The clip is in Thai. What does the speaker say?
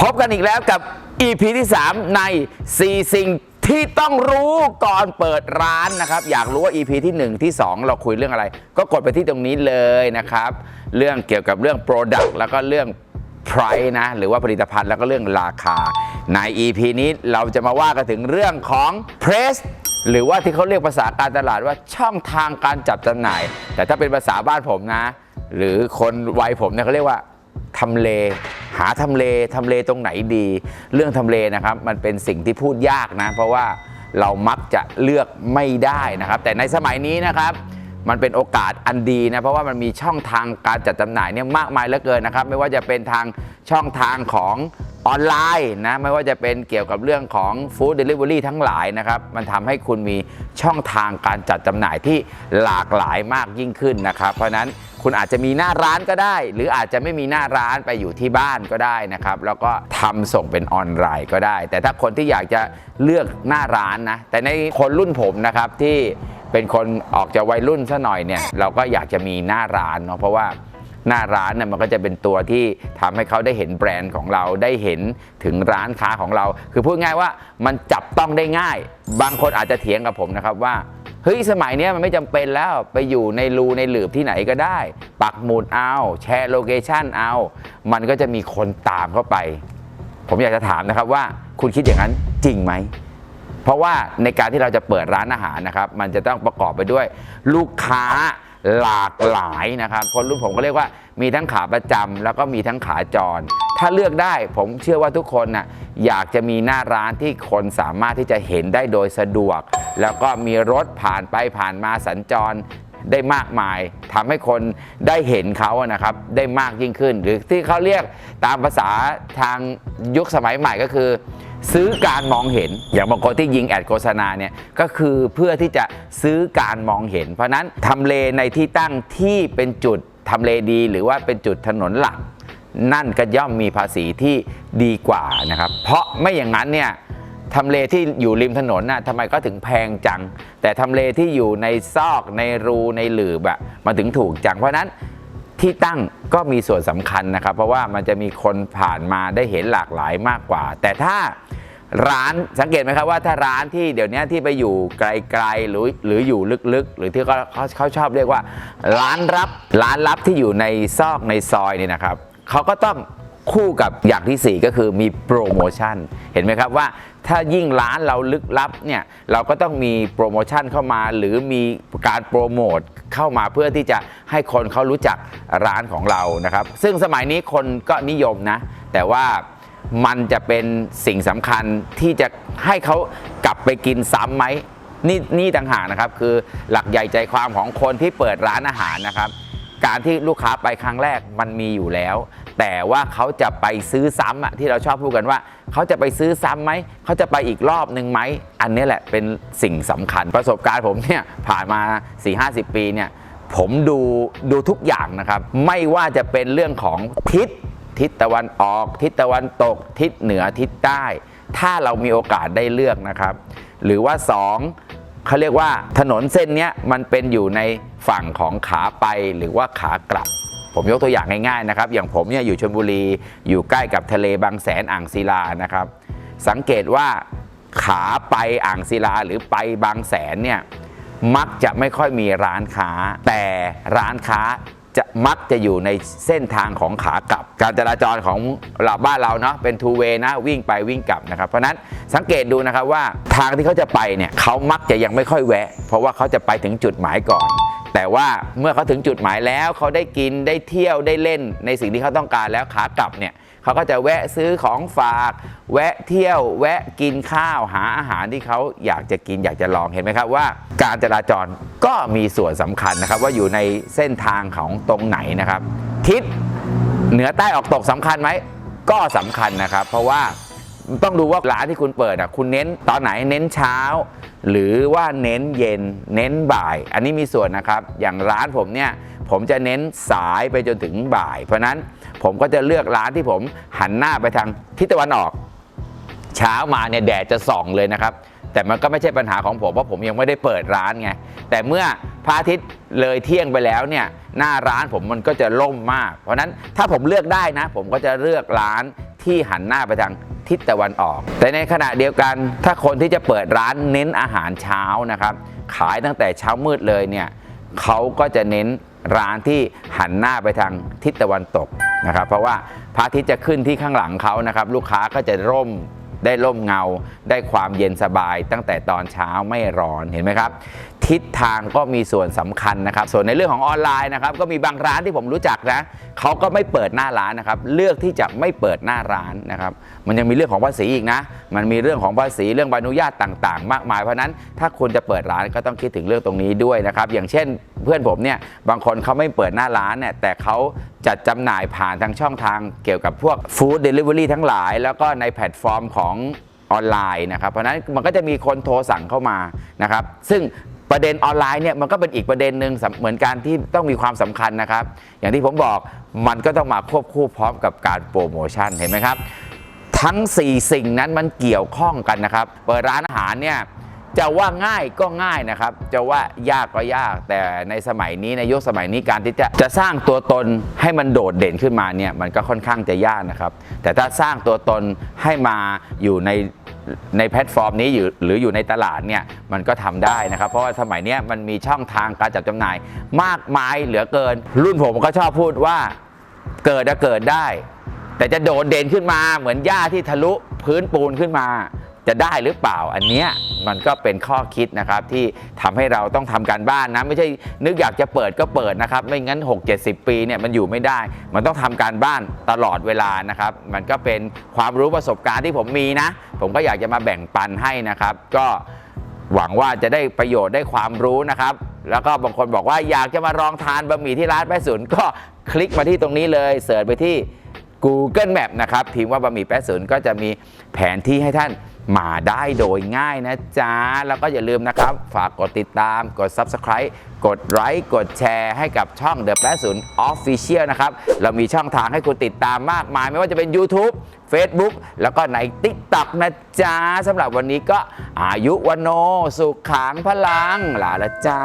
พบกันอีกแล้วกับ EP ที่ 3 ใน 4 สิ่งที่ต้องรู้ก่อนเปิดร้านนะครับ อยากรู้ว่า EP ที่ 1 ที่ 2 เราคุยเรื่องอะไร ก็กดไปที่ตรงนี้เลยนะครับ เรื่องเกี่ยวกับเรื่อง Product แล้วก็เรื่อง price นะ หรือว่าผลิตภัณฑ์แล้วก็เรื่องราคา ใน EP นี้เราจะมาว่ากันถึงเรื่องของ press หรือว่าที่เขาเรียกภาษาการตลาดว่าช่องทางการจับจำหน่าย แต่ถ้าเป็นภาษาบ้านผมนะ หรือคนวัยผมเนี่ยเขาเรียกว่า ทำเลหาทำเลทำเลตรงไหนดี เรื่องทำเลนะครับ มันเป็นสิ่งที่พูดยากนะ เพราะว่าเรามักจะเลือกไม่ได้นะครับ แต่ในสมัยนี้นะครับ มันเป็นโอกาสอันดีนะ เพราะว่ามันมีช่องทางการจัดจำหน่ายเนี่ยมากมายเหลือเกินนะครับ ไม่ว่าจะเป็นทางช่องทางของ ออนไลน์นะไม่ว่าจะเป็นเกี่ยวกับเรื่องของฟู้ดเดลิเวอรี่ทั้งหลายนะครับมันทำให้คุณมีช่องทางการจัดจำหน่ายที่หลากหลายมากยิ่งขึ้นนะครับ เพราะฉะนั้นคุณอาจจะมีหน้าร้านก็ได้ หรืออาจจะไม่มีหน้าร้านไปอยู่ที่บ้านก็ได้นะครับ แล้วก็ทำส่งเป็นออนไลน์ก็ได้ แต่ถ้าคนที่อยากจะเลือกหน้าร้านนะแต่ในคนรุ่นผมนะครับที่เป็นคนออกจากวัยรุ่นซะหน่อยเนี่ยเราก็อยากจะมีหน้าร้านเนาะเพราะว่า หน้าร้านเนี่ยมันก็จะเป็นตัวที่ทำให้เขาได้เห็นแบรนด์ของเราได้เห็นถึงร้านค้าของเรา คือพูดง่ายว่ามันจับต้องได้ง่าย บางคนอาจจะเถียงกับผมนะครับว่าเฮ้ยสมัยนี้มันไม่จำเป็นแล้วไปอยู่ในรูในหลืบที่ไหนก็ได้ ปักหมุดเอา แชร์โลเคชันเอา มันก็จะมีคนตามเข้าไป ผมอยากจะถามนะครับว่าคุณคิดอย่างนั้นจริงไหมเพราะว่าในการที่เราจะเปิดร้านอาหารนะครับ มันจะต้องประกอบไปด้วย ลูกค้า หลากหลายนะครับ คนรุ่นผมก็เรียกว่ามีทั้งขาประจำแล้วก็มีทั้งขาจร ถ้าเลือกได้ผมเชื่อว่าทุกคนน่ะอยากจะมีหน้าร้านที่คนสามารถที่จะเห็นได้โดยสะดวก แล้วก็มีรถผ่านไปผ่านมาสัญจรได้มากมายทำให้คนได้เห็นเขาอะนะครับ ได้มากยิ่งขึ้น หรือที่เขาเรียกตามภาษาทางยุคสมัยใหม่ก็คือ ซื้อการมองเห็น อย่างบางคนที่ยิงแอดโฆษณาเนี่ยก็คือเพื่อที่จะซื้อการมองเห็น เพราะนั้นทำเลในที่ตั้งที่เป็นจุดทำเลดี หรือว่าเป็นจุดถนนหลัก นั่นก็ย่อมมีภาษีที่ดีกว่านะครับ เพราะไม่อย่างนั้นเนี่ยทำเลที่อยู่ริมถนนน่ะทำไมก็ถึงแพงจัง แต่ทำเลที่อยู่ในซอกในรูในหลืบอะมันถึงถูกจังเพราะนั้น ที่ตั้งก็มีส่วนสำคัญนะครับ เพราะว่ามันจะมีคนผ่านมาได้เห็นหลากหลายมากกว่า แต่ถ้าร้านสังเกตไหมครับว่าถ้าร้านที่เดี๋ยวนี้ที่ไปอยู่ไกลๆหรือหรืออยู่ลึกๆ หรือที่เขาเขาเขาชอบเรียกว่า ร้านรับร้านลับที่อยู่ในซอกในซอยนี่นะครับเขาก็ต้อง คู่กับอย่างที่ 4 ก็คือมีโปรโมชั่น เห็นไหมครับว่าถ้ายิ่งร้านเราลึกลับเนี่ยเราก็ต้องมีโปรโมชั่นเข้ามา หรือมีการโปรโมทเข้ามาเพื่อที่จะให้คนเขารู้จักร้านของเรานะครับ ซึ่งสมัยนี้คนก็นิยมนะ แต่ว่ามันจะเป็นสิ่งสำคัญที่จะให้เขากลับไปกินซ้ำไหมนี่นี่ต่างหากนะครับ คือหลักใหญ่ใจความของคนที่เปิดร้านอาหารนะครับ การที่ลูกค้าไปครั้งแรกมันมีอยู่แล้ว แต่ว่าเขาจะไปซื้อซ้ำอะที่เราชอบพูดกันว่า เขาจะไปซื้อซ้ำไหมเขาจะไปอีกรอบหนึ่งไหมอันนี้แหละเป็นสิ่งสำคัญประสบการณ์ผมเนี่ยผ่านมา 4-50 ปีเนี่ยผมดูดูทุกอย่างนะครับ ไม่ว่าจะเป็นเรื่องของทิศทิศตะวันออก ทิศตะวันตก ทิศเหนือทิศใต้ ถ้าเรามีโอกาสได้เลือกนะครับ หรือว่าสอง เขาเรียกว่าถนนเส้นนี้มันเป็นอยู่ในฝั่งของขาไปหรือว่าขากลับ ผมยกตัวอย่างง่ายๆนะครับ อย่างผมเนี่ยอยู่ชลบุรีอยู่ใกล้กับทะเลบางแสนอ่างศิลานะครับ สังเกตว่าขาไปอ่างศิลาหรือไปบางแสนเนี่ยมักจะไม่ค่อยมีร้านค้า แต่ร้านค้า จะมักจะอยู่ในเส้นทางของขากลับ การจราจรของเราบ้านเราเนาะเป็นทูเวย์นะวิ่งไปวิ่งกลับนะครับเพราะนั้นสังเกตดูนะครับว่าทางที่เขาจะไปเนี่ยเขามักจะยังไม่ค่อยแวะ เพราะว่าเขาจะไปถึงจุดหมายก่อน แต่ว่าเมื่อเขาถึงจุดหมายแล้วเขาได้กินได้เที่ยวได้เล่นในสิ่งที่เขาต้องการแล้วขากลับเนี่ย เขาก็จะแวะซื้อของฝาก แวะเที่ยว แวะกินข้าวหาอาหารที่เขาอยากจะกินอยากจะลองเห็นไหมครับว่า การจราจรก็มีส่วนสำคัญนะครับ ว่าอยู่ในเส้นทางของตรงไหนนะครับ ทิศเหนือใต้ออกตกสำคัญไหมก็สำคัญนะครับ เพราะว่า ต้องดูว่าร้านที่คุณเปิดอะคุณเน้นตอนไหนเน้นเช้า หรือว่าเน้นเย็น เน้นบ่าย อันนี้มีส่วนนะครับ อย่างร้านผมเนี่ยผมจะเน้นสายไปจนถึงบ่าย เพราะนั้นผมก็จะเลือกร้านที่ผมหันหน้าไปทางทิศตะวันออก เช้ามาเนี่ยแดดจะส่องเลยนะครับ แต่มันก็ไม่ใช่ปัญหาของผมเพราะผมยังไม่ได้เปิดร้านไงแต่เมื่อพระอาทิตย์เลยเที่ยงไปแล้วเนี่ยหน้าร้านผมมันก็จะล่มมาก เพราะนั้นถ้าผมเลือกได้นะ ผมก็จะเลือกร้านที่หันหน้าไปทาง ทิศตะวันออก แต่ในขณะเดียวกันถ้าคนที่จะเปิดร้านเน้นอาหารเช้านะครับ ขายตั้งแต่เช้ามืดเลยเนี่ยเขาก็จะเน้นร้านที่หันหน้าไปทางทิศตะวันตกนะครับ เพราะว่าพระอาทิตย์จะขึ้นที่ข้างหลังเขานะครับ ลูกค้าก็จะร่ม ได้ร่มเงา ได้ความเย็นสบาย ตั้งแต่ตอนเช้าไม่ร้อนเห็นไหมครับ ทิศทางก็มีส่วนสำคัญนะครับ ส่วนในเรื่องของออนไลน์นะครับก็มีบางร้านที่ผมรู้จักนะเขาก็ไม่เปิดหน้าร้านนะครับเลือกที่จะไม่เปิดหน้าร้านนะครับ มันยังมีเรื่องของภาษีอีกนะ มันมีเรื่องของภาษีเรื่องใบอนุญาตต่างๆ มากมายเพราะนั้นถ้าคุณจะเปิดร้านก็ต้องคิดถึงเรื่องตรงนี้ด้วยนะครับ อย่างเช่นเพื่อนผมเนี่ยบางคนเขาไม่เปิดหน้าร้านเนี่ยแต่เขาจัดจำหน่ายผ่านทางช่องทางเกี่ยวกับพวกฟู้ดเดลิเวอรี่ทั้งหลาย แล้วก็ในแพลตฟอร์มของออนไลน์นะครับ เพราะนั้นมันก็จะมีคนโทรสั่งเข้ามานะครับ ซึ่งประเด็นออนไลน์เนี่ยมันก็เป็นอีกประเด็นหนึ่งเหมือนกันที่ต้องมีความสำคัญนะครับ อย่างที่ผมบอกมันก็ต้องมาควบคู่พร้อมกับการโปรโมชั่นเห็นไหมครับ ทั้ง 4 สิ่งนั้นมันเกี่ยวข้องกันนะครับ เปิดร้านอาหารเนี่ย จะว่าง่ายก็ง่ายนะครับ จะว่ายากก็ยาก แต่ในสมัยนี้ในยุคสมัยนี้การที่จะจะสร้างตัวตนให้มันโดดเด่นขึ้นมาเนี่ยมันก็ค่อนข้างจะยากนะครับ แต่ถ้าสร้างตัวตนให้มาอยู่ในในแพลตฟอร์มนี้อยู่หรืออยู่ในตลาดเนี่ยมันก็ทำได้นะครับ เพราะว่าสมัยนี้มันมีช่องทางการจัดจำหน่าย มากมายเหลือเกิน รุ่นผมก็ชอบพูดว่าเกิดจะเกิดได้ แต่จะโดดเด่นขึ้นมาเหมือนหญ้าที่ทะลุพื้นปูนขึ้นมา จะได้หรือเปล่าอันเนี้ยมันก็เป็นข้อคิดนะครับที่ทำให้เราต้องทำการบ้านนะไม่ใช่นึกอยากจะเปิดก็เปิดนะครับ ไม่งั้น 6 70 ปีเนี่ยมันอยู่ไม่ได้ มันต้องทำการบ้านตลอดเวลานะครับ มันก็เป็นความรู้ประสบการณ์ที่ผมมีนะ ผมก็อยากจะมาแบ่งปันให้นะครับ ก็หวังว่าจะได้ประโยชน์ได้ความรู้นะครับ แล้วก็บางคนบอกว่าอยากจะมาลองทานบะหมี่ที่ร้านแป๊ะศูนย์ก็คลิกมาที่ตรงนี้เลยเสิร์ชไปที่ Google Map นะครับพิมพ์ว่าบะหมี่แป๊ะศูนย์ก็จะมีแผนที่ให้ท่าน มาได้โดยง่ายนะจ๊ะ แล้วก็อย่าลืมนะครับ ฝากกดติดตาม กด Subscribe กดไลค์กดแชร์ให้กับช่อง The แป๊ะศูนย์ Official นะครับ เรามีช่องทางให้คุณติดตามมากมาย ไม่ว่าจะเป็น YouTube Facebook แล้วก็ใน TikTok นะจ๊ะสำหรับวันนี้ก็อายุวันโน สุขขังพลังลาละจ้า